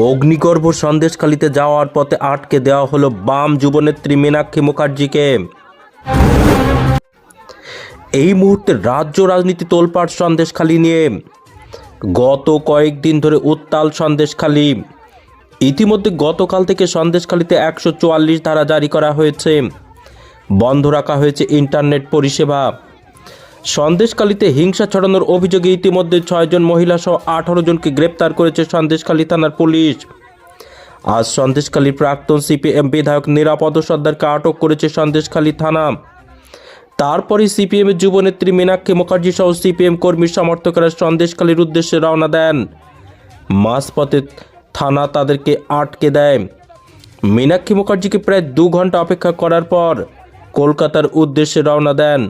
অগ্নিগর্ভ সন্দেশখালিতে যাওয়ার পথে আটকে দেওয়া হলো বাম যুবনেত্রী মীনাক্ষী মুখার্জিকে। এই মুহূর্তে রাজ্য রাজনীতি তোলপাড় সন্দেশখালি নিয়ে গত কয়েকদিন ধরে উত্তাল সন্দেশখালি। ইতিমধ্যে গতকাল থেকে সন্দেশখালিতে একশো চুয়াল্লিশ ধারা জারি করা হয়েছে। বন্ধ রাখা হয়েছে ইন্টারনেট পরিষেবা। সন্দেশখালিতে হিংসা ছড়ানোর অভিযোগে ইতিমধ্যে ছয়জন মহিলা সহ আঠারো জনকে গ্রেপ্তার করেছে সন্দেশখালী থানার পুলিশ। আজ সন্দেশখালীর প্রাক্তন সিপিএম বিধায়ক নিরাপদ সর্দারকে আটক করেছে সন্দেশখালী থানা। তারপরে সিপিএমের যুবনেত্রী মীনাক্ষী মুখার্জি সহ সিপিএম কর্মীর সমর্থকেরা সন্দেশখালীর উদ্দেশ্যে রওনা দেন। মাঝপথে থানা তাদেরকে আটকে দেয়। মীনাক্ষী মুখার্জিকে প্রায় দু ঘণ্টা অপেক্ষা করার পর কলকাতার উদ্দেশ্যে রওনা দেন।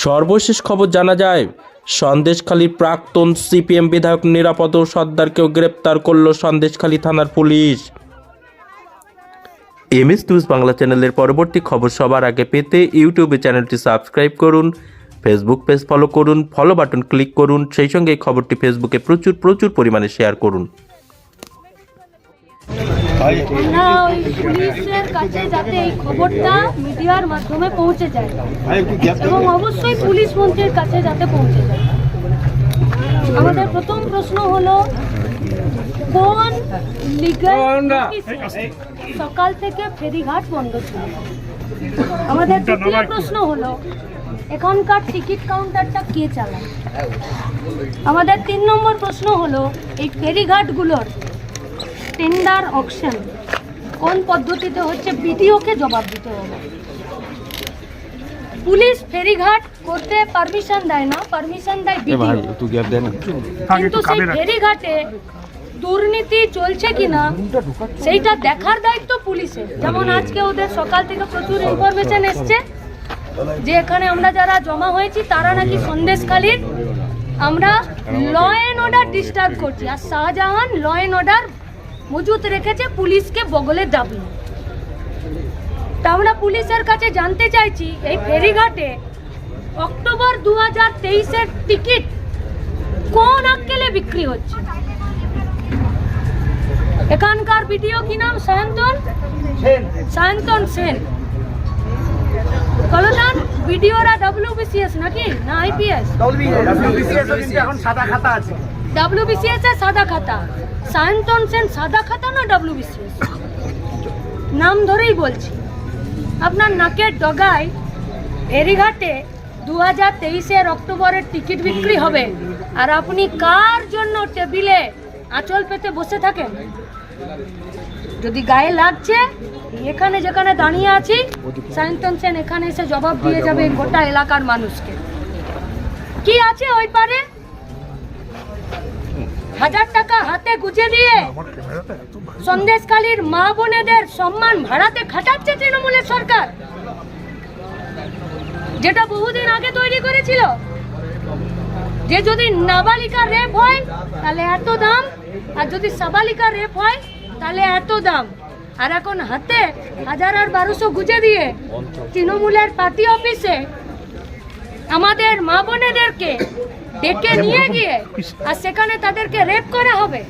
সর্বশেষ খবর জানা যায়, সন্দেশখালীর প্রাক্তন সিপিএম বিধায়ক নিরাপদ সর্দারকেও গ্রেপ্তার করল সন্দেশখালী থানার পুলিশ। এমএস নিউজ বাংলা চ্যানেলের পরবর্তী খবর সবার আগে পেতে ইউটিউবে চ্যানেলটি সাবস্ক্রাইব করুন, ফেসবুক পেজ ফলো করুন, ফলো বাটন ক্লিক করুন, সেই সঙ্গে এই খবরটি ফেসবুকে প্রচুর প্রচুর পরিমাণে শেয়ার করুন। আমরা ওই পুলিশের কাছে যাতে এই খবরটা মিডিয়ার মাধ্যমে পৌঁছে যায়। এবং অবশ্যই পুলিশ মন্ত্রীর কাছে যাতে পৌঁছে যায়। আমাদের প্রথম প্রশ্ন হলো কোন লিগাল সকাল থেকে ফেরিঘাট বন্ধ ছিল? আমাদের দ্বিতীয় প্রশ্ন হলো এখানকার টিকিট কাউন্টারটা কে চালায়? আমাদের তিন নম্বর প্রশ্ন হলো এই ফেরিঘাটগুলোর টেন্ডার অকশন। কোন পদ্ধতিতে হচ্ছে বিডিওকে জবাব দিতে হবে? পুলিশ ফেরিঘাট করতে পারমিশন দেয় না পারমিশন দেয় কিন্তু সেই ফেরিঘাটে দুর্নীতি চলছে কিনা সেইটা দেখার দায়িত্ব পুলিশের। যেমন আজকে ওদের সকাল থেকে প্রচুর ইনফরমেশন এসছে যে এখানে আমরা যারা জমা হয়েছি তারা নাকি সন্দেশখালীর। আমরা ল অ্যান্ড অর্ডার ডিস্টার্ব করছি। আর শাহজাহান ল অ্যান্ড অর্ডার মজুত রেখেছে পুলিশকে বগলে দাবি। তা আমরা পুলিশের কাছে জানতে চাইছি এই ফেরিঘাটে অক্টোবর দু হাজার তেইশের টিকিট কোন আক্কেলে বিক্রি হচ্ছে? এখানকার ভিডিও কি নাম? সায়ন্তন? সায়ন্তন সেন। কলদান ভিডিওরা ডব্লিউবিসিএস নাকি? না আইপিএস এখন সাদা খাতা আছে। ডব্লিউবিসিএস এর সাদা খাতা। সায়ন্তন সেন সাদা খাতা না ডব্লিউবিসিএস নাম ধরেই বলছি। আপনার নাকের ডগায় ফেরিঘাটে দু হাজার তেইশের অক্টোবরের টিকিট বিক্রি হবে। আর আপনি কার জন্য টেবিলে আঁচল পেতে বসে থাকেন? যদি গায়ে লাগছে, এখানে যেখানে দাঁড়িয়ে আছি সায়ন্তন সেন এখানে এসে জবাব দিয়ে যাবে গোটা এলাকার মানুষকে। কি আছে ওই পারে? হাজার টাকা হাতে গুজে দিয়ে সন্দেশকালীর মা বোনেদের সম্মান ভাড়াতে খাটাচ্ছে তৃণমূলের সরকার। যেটা বহুদিন আগে তৈরি করেছিল। যে যদি নাবালিকা রেপ হয় তাহলে এত দাম। আর যদি সাবালিকা রেপ হয় তাহলে এত দাম। আর এখন হাতে হাজার আর বারোশো গুজে দিয়ে তৃণমূলের পার্টি অফিসে আমাদের মা বোনেদেরকে ডেকে নিয়ে গিয়ে আর সেখানে তাদেরকে রেপ করা হবে।